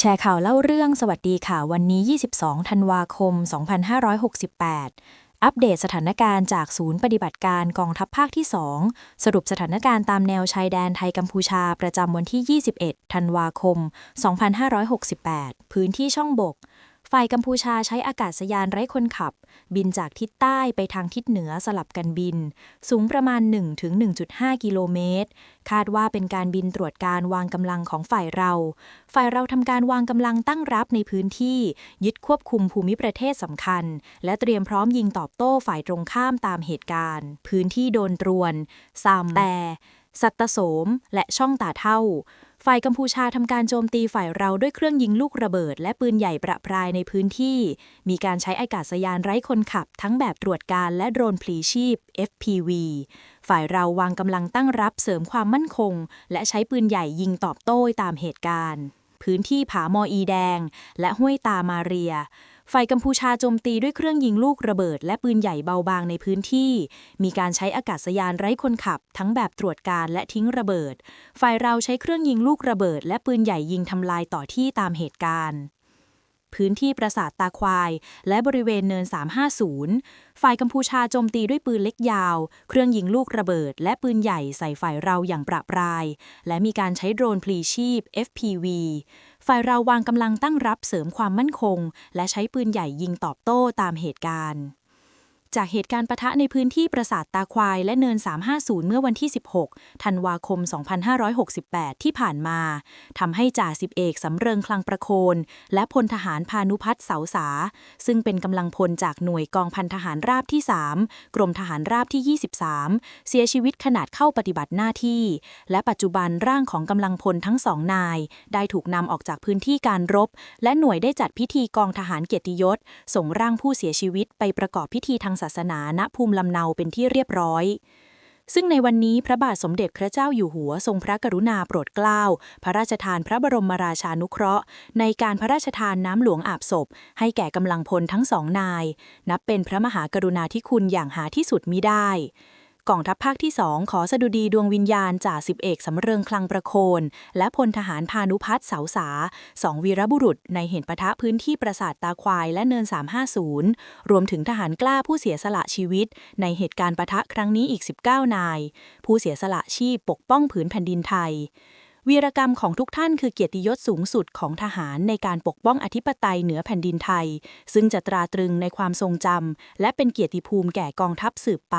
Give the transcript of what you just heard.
แชร์ข่าวเล่าเรื่องสวัสดีค่ะ วันนี้ 22 ธันวาคม 2568 อัปเดตสถานการณ์จากศูนย์ปฏิบัติการกองทัพภาคที่ 2 สรุปสถานการณ์ตามแนวชายแดนไทยกัมพูชาประจำวันที่ 21 ธันวาคม 2568 พื้นที่ช่องบก ฝ่ายกัมพูชาใช้อากาศยานไร้คนขับ บินจากทิศใต้ไปทางทิศเหนือสลับกันบิน สูงประมาณ 1-1.5 กิโลเมตร คาดว่าเป็นการบินตรวจการวางกำลังของฝ่ายเรา ฝ่ายเราทำการวางกำลังตั้งรับในพื้นที่ ยึดควบคุมภูมิประเทศสำคัญ และเตรียมพร้อมยิงตอบโต้ฝ่ายตรงข้ามตามเหตุการณ์ พื้นที่โดนตรวนซามแต่สัตตโสมและช่องตาเท่า ฝ่ายกัมพูชาทำการโจมตีฝ่ายเราด้วยเครื่องยิงลูกระเบิด และปืนใหญ่ประปรายในพื้นที่ มีการใช้อากาศยานไร้คนขับ ทั้งแบบตรวจการและโดรนพลีชีพ FPV ฝ่ายเราวางกำลังตั้งรับเสริมความมั่นคง และใช้ปืนใหญ่ยิงตอบโต้ตามเหตุการณ์ พื้นที่ผา มออีแดง และห้วยตามาเรีย ฝ่ายกัมพูชาโจมตีด้วยเครื่องยิงลูกระเบิด และปืนใหญ่เบาบางในพื้นที่ มีการใช้อากาศยานไร้คนขับ ทั้งแบบตรวจการและทิ้งระเบิด ฝ่ายเราใช้เครื่องยิงลูกระเบิด และปืนใหญ่ยิงทำลายต่อที่ตามเหตุการณ์ พื้นที่ปราสาทตาควาย และบริเวณเนิน 350 ฝ่ายกัมพูชาโจมตีด้วยปืนเล็กยาว เครื่องยิงลูกระเบิด และปืนใหญ่ใส่ฝ่ายเราอย่างประปราย และมีการใช้โดรนพลีชีพ FPV ฝ่ายเราวางกำลังตั้งรับเสริมความมั่นคง และใช้ปืนใหญ่ยิงตอบโต้ตามเหตุการณ์ จากเหตุการณ์ปะทะในพื้นที่ปราสาทตาควายและเนิน 350 เมื่อวันที่ 16 ธันวาคม 2568 ที่ผ่านมา ทำให้จ่าสิบเอกสำเริงคลังประโคน และพลทหารพานุพัฒน์เสาสา ซึ่งเป็นกำลังพลจากหน่วยกองพันทหารราบที่ 3 กรมทหารราบที่ 23 เสียชีวิตขนาดเข้าปฏิบัติหน้าที่ และปัจจุบันร่างของกำลังพลทั้งสองนาย ได้ถูกนำออกจากพื้นที่การรบ และหน่วยได้จัดพิธีกองทหารเกียรติยศ ส่งร่างผู้เสียชีวิตไปประกอบพิธีทางศาสนาณภูมิลำเนาเป็นที่เรียบร้อย ซึ่งในวันนี้พระบาทสมเด็จพระเจ้าอยู่หัวทรงพระกรุณาโปรดเกล้า พระราชทานพระบรมราชานุเคราะห์ ในการพระราชทานน้ำหลวงอาบศพ ให้แก่กำลังพลทั้งสองนาย นับเป็นพระมหากรุณาธิคุณอย่างหาที่สุดมิได้ กองทัพภาคที่สองขอสดุดีดวงวิญญาณจ่าสิบเอกสำเริงคลังประโคน และพลทหารพานุพัฒน์เสาสาสองวีรบุรุษ ในเหตุปะทะพื้นที่ปราสาทตาควายและเนิน 350 รวมถึงทหารกล้าผู้เสียสละชีวิต ในเหตุการณ์ปะทะครั้งนี้อีก 19 นาย ผู้เสียสละชีพปกป้องผืนแผ่นดินไทยวีรกรรมของทุกท่านคือเกียรติยศสูงสุดของทหารในการปกป้องอธิปไตยเหนือแผ่นดินไทย ซึ่งจะตราตรึงในความทรงจำและเป็นเกียรติภูมิแก่กองทัพสืบไป